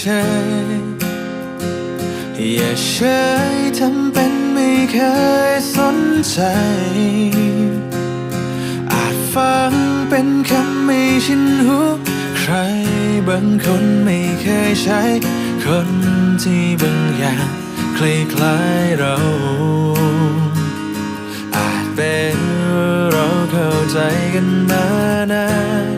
เฉย อย่าเฉยทำเป็นไม่เคยสนใจ อาจฟังเป็นคำไม่ชินหูใครบางคนไม่เคยใช้ คนที่บางอย่างคล้ายๆเรา อาจเป็นเราเข้าใจกันมานาน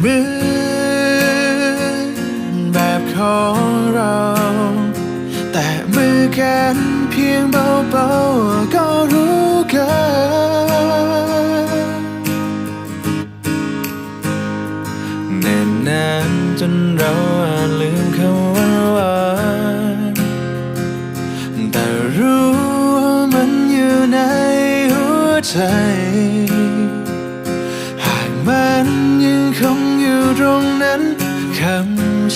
เหมือนแบบของเรา แต่มือกันเพียงเบาๆก็รู้กัน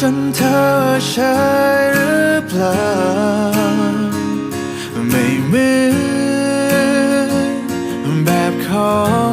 จนเธอใช่หรือเปล่า ไม่เหมือนแบบของ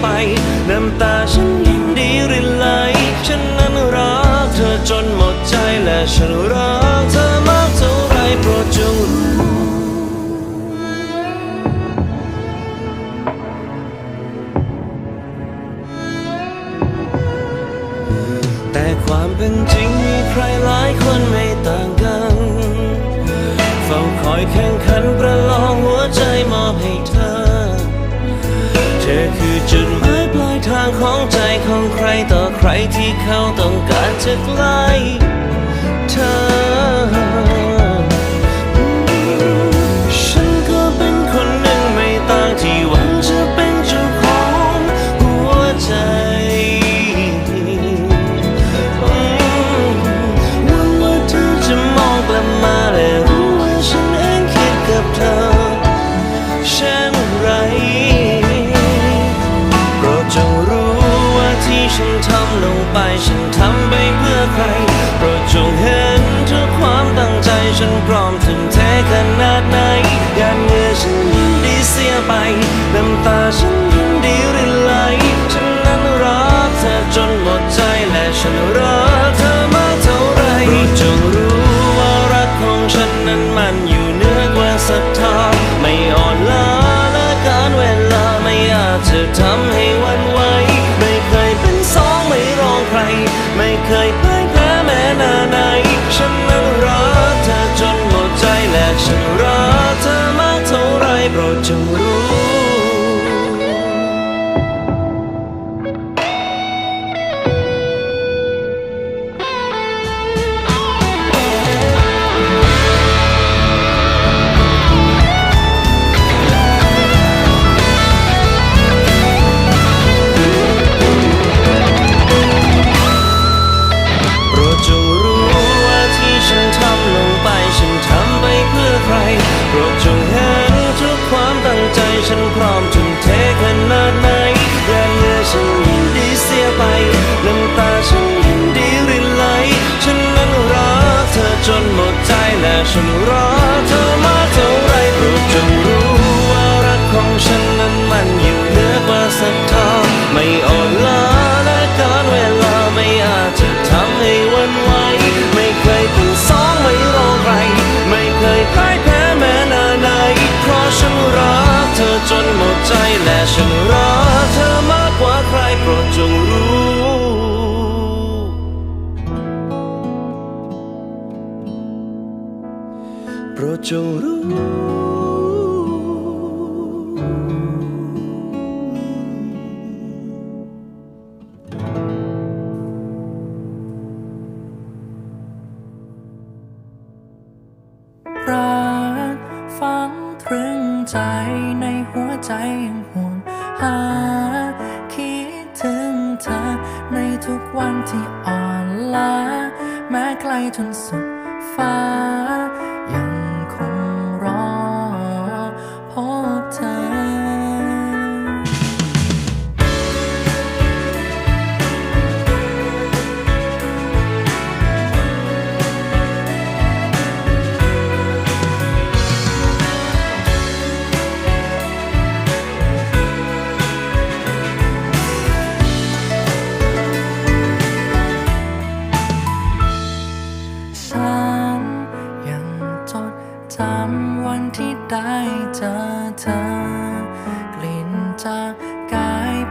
ไป น้ำตาฉันยินดีรินไหล ฉันนั้นรักเธอจนหมดใจและฉันรักเธอมากเท่าไรโปรดจงรู้แต่ความเป็นจริงมีใครหลายคนไม่ต่างกัน เฝ้าคอยแข่งขันประลองหัวใจมอบให้เธอ จุดหมายปลายทางของใจของใครต่อใครที่เขาต้องการจะไกล Sonnenmann. เธอมาเท่าไรปลุกจน চোরু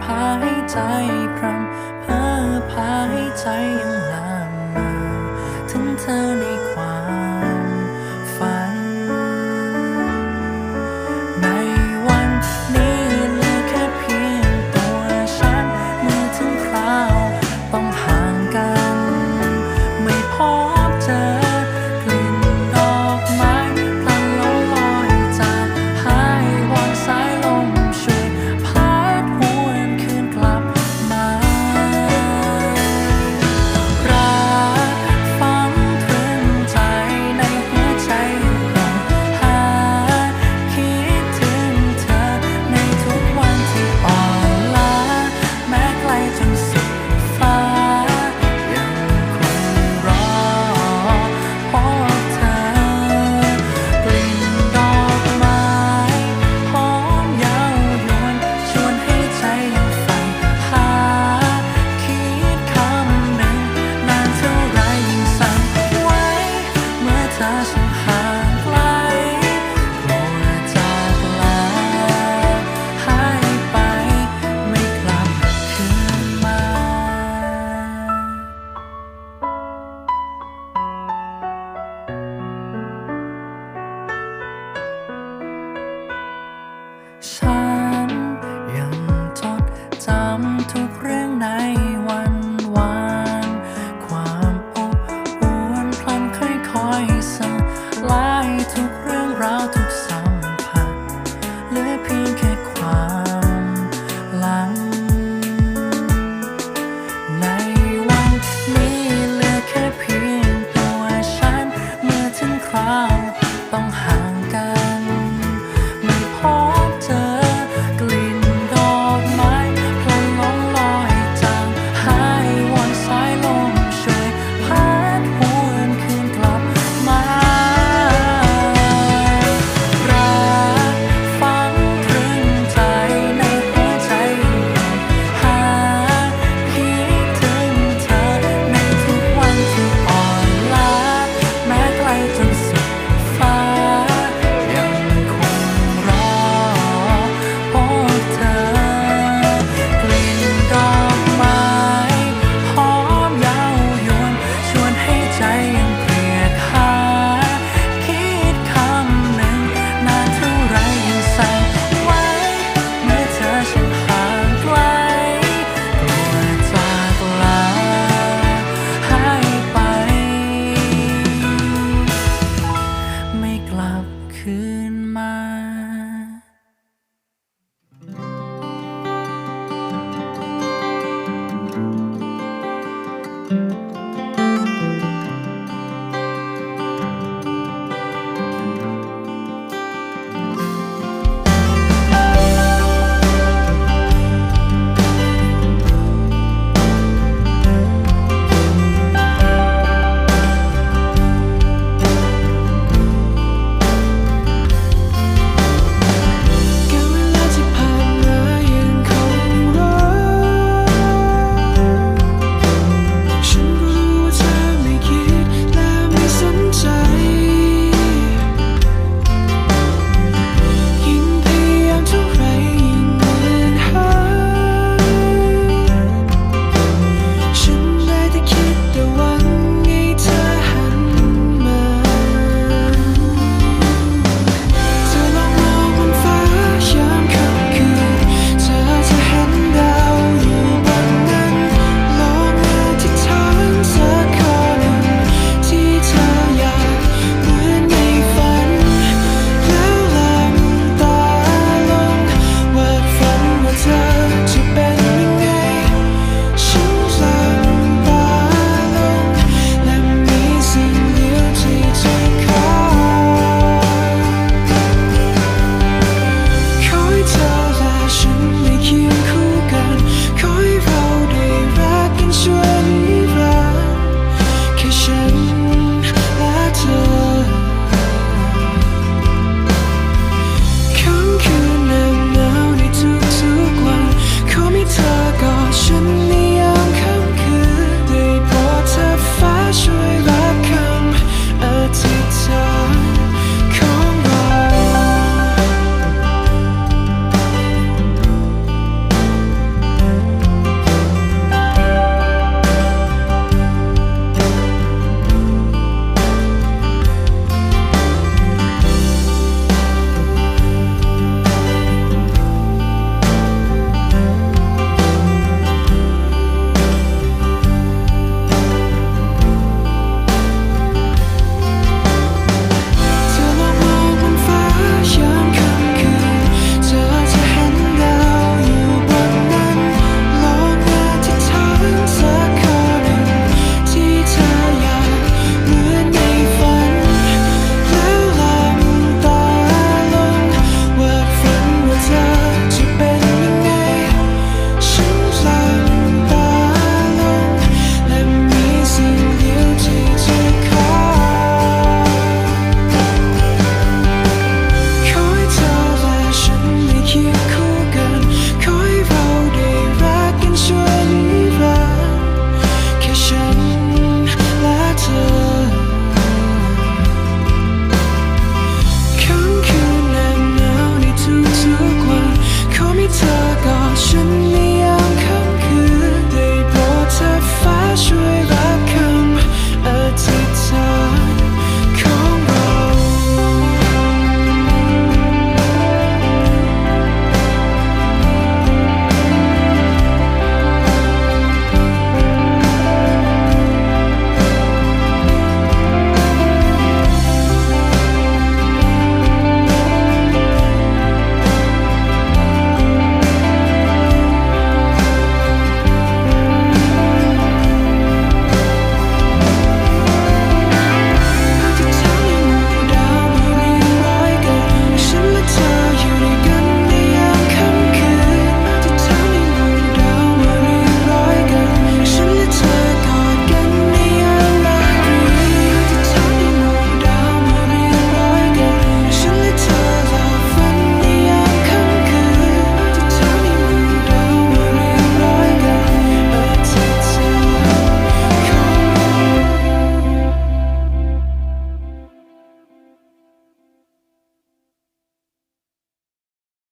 พาให้ใจพรำเพ้อพาให้ใจยัง